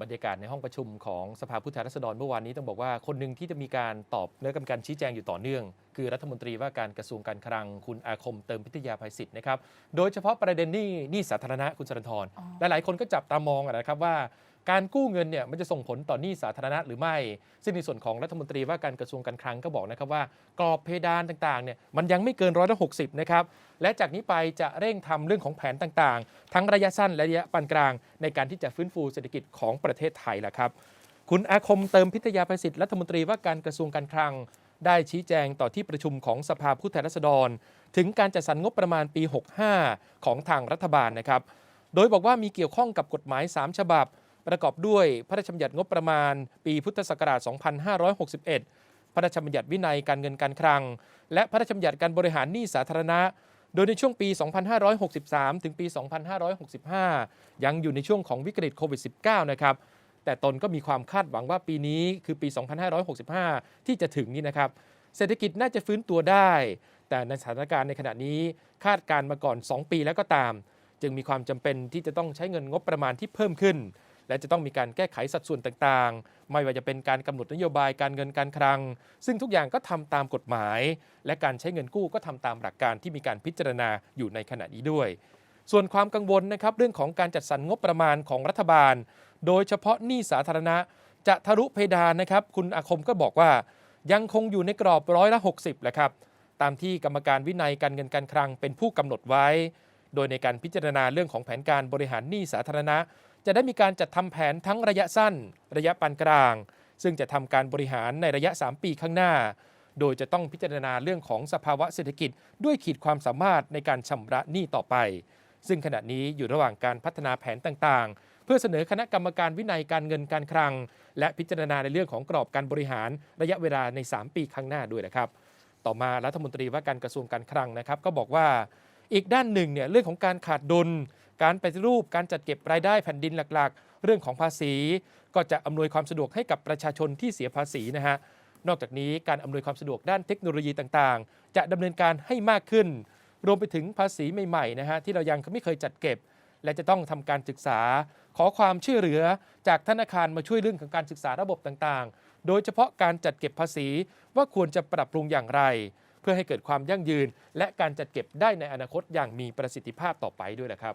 บรรยากาศในห้องประชุมของสภาผู้แทนราษฎรเมื่อวานนี้ต้องบอกว่าคนหนึ่งที่จะมีการตอบและกรรมการชี้แจงอยู่ต่อเนื่อง คือรัฐมนตรีว่าการกระทรวงการคลังคุณอาคมเติมพิทยาภัยศิษย์นะครับโดยเฉพาะประเด็นหนี้หนี้สาธารณะคุณสรันทรอ๋อหลายๆคนก็จับตามองอะนะครับว่า การกู้เงินเนี่ยมันจะส่งผลต่อหนี้สาธารณะหรือไม่ ซึ่งในส่วนของรัฐมนตรีว่าการกระทรวงการคลังก็บอกนะครับว่ากรอบเพดานต่างๆเนี่ยมันยังไม่เกินร้อยละหกสิบนะครับและจากนี้ไปจะเร่งทำเรื่องของแผนต่างๆ ทั้งระยะสั้นและระยะปานกลาง ในการที่จะฟื้นฟูเศรษฐกิจของประเทศไทยแหละครับคุณอาคมเติมพิทยาภัยศิษย์รัฐมนตรีว่าการกระทรวงการคลัง ได้ชี้แจงต่อที่ประชุมของสภาผู้แทนราษฎร ถึงการจัดสรรงบประมาณปี 65 ของทางรัฐบาลนะครับ โดยบอกว่ามีเกี่ยวข้องกับกฎหมาย 3 ฉบับ ประกอบด้วยพระราชบัญญัติงบประมาณ ปีพุทธศักราช 2561 พระราชบัญญัติวินัยการเงินการคลัง และพระราชบัญญัติการบริหารหนี้สาธารณะ โดยในช่วงปี 2563 ถึงปี 2565 ยังอยู่ในช่วงของวิกฤตโควิด -19 นะครับแต่ตนก็มีความคาดหวังว่าปีนี้คือปี 2565 ที่จะถึงนี้นะครับ เศรษฐกิจน่าจะฟื้นตัวได้ แต่ในสถานการณ์ในขณะนี้คาดการณ์มาก่อน 2 ปีแล้วก็ตาม จึงมีความจำเป็นที่จะต้องใช้เงินงบประมาณที่เพิ่มขึ้น และจะต้องมีการแก้ไขสัดส่วนต่างๆ ไม่ว่าจะเป็นการกำหนดนโยบายการเงินการคลัง ซึ่งทุกอย่างก็ทำตามกฎหมาย และการใช้เงินกู้ก็ทำตามหลักการที่มีการพิจารณาอยู่ในขณะนี้ด้วย ส่วนความกังวลนะครับเรื่องของการจัดสรรงบประมาณของรัฐบาล โดยเฉพาะหนี้สาธารณะจะทะลุเพดานนะครับ คุณอาคมก็บอกว่า ยังคงอยู่ในกรอบร้อยละ 60แหละครับ ตามที่กรรมการวินัยการเงินการคลังเป็นผู้กำหนดไว้ โดยในการพิจารณาเรื่องของแผนการบริหารหนี้สาธารณะ จะได้มีการจัดทำแผนทั้งระยะสั้น ระยะปานกลาง ซึ่งจะทำการบริหารในระยะ 3 ปีข้างหน้า โดยจะต้องพิจารณาเรื่องของสภาวะเศรษฐกิจ ด้วยขีดความสามารถในการชำระหนี้ต่อไป ซึ่งขณะนี้อยู่ระหว่างการพัฒนาแผนต่างๆ เพื่อเสนอคณะกรรมการวินัยการเงินการคลัง และพิจารณาในเรื่องของกรอบการบริหารระยะเวลาใน 3 ปีข้างหน้าด้วยนะครับ ต่อมารัฐมนตรีว่าการกระทรวงการคลังนะครับ ก็บอกว่า อีกด้านหนึ่งเนี่ยเรื่องของการขาดดุล การปฏิรูปการจัดเก็บรายได้แผ่นดินหลักๆ เรื่องของภาษี ก็จะอำนวยความสะดวกให้กับประชาชนที่เสียภาษีนะฮะนอกจากนี้การอำนวยความสะดวกด้านเทคโนโลยีต่างๆ จะดำเนินการให้มากขึ้น รวมไปถึงภาษีใหม่ๆนะฮะที่เรายังไม่เคยจัดเก็บ และจะต้องทำการศึกษา ขอความช่วยเหลือจากธนาคารมาช่วยเรื่องของการศึกษาระบบต่างๆ โดยเฉพาะการจัดเก็บภาษีว่าควรจะปรับปรุงอย่างไร พื่อให้เกิดความยั่งยืน และการจัดเก็บได้ในอนาคตอย่างมีประสิทธิภาพต่อไปด้วยนะครับ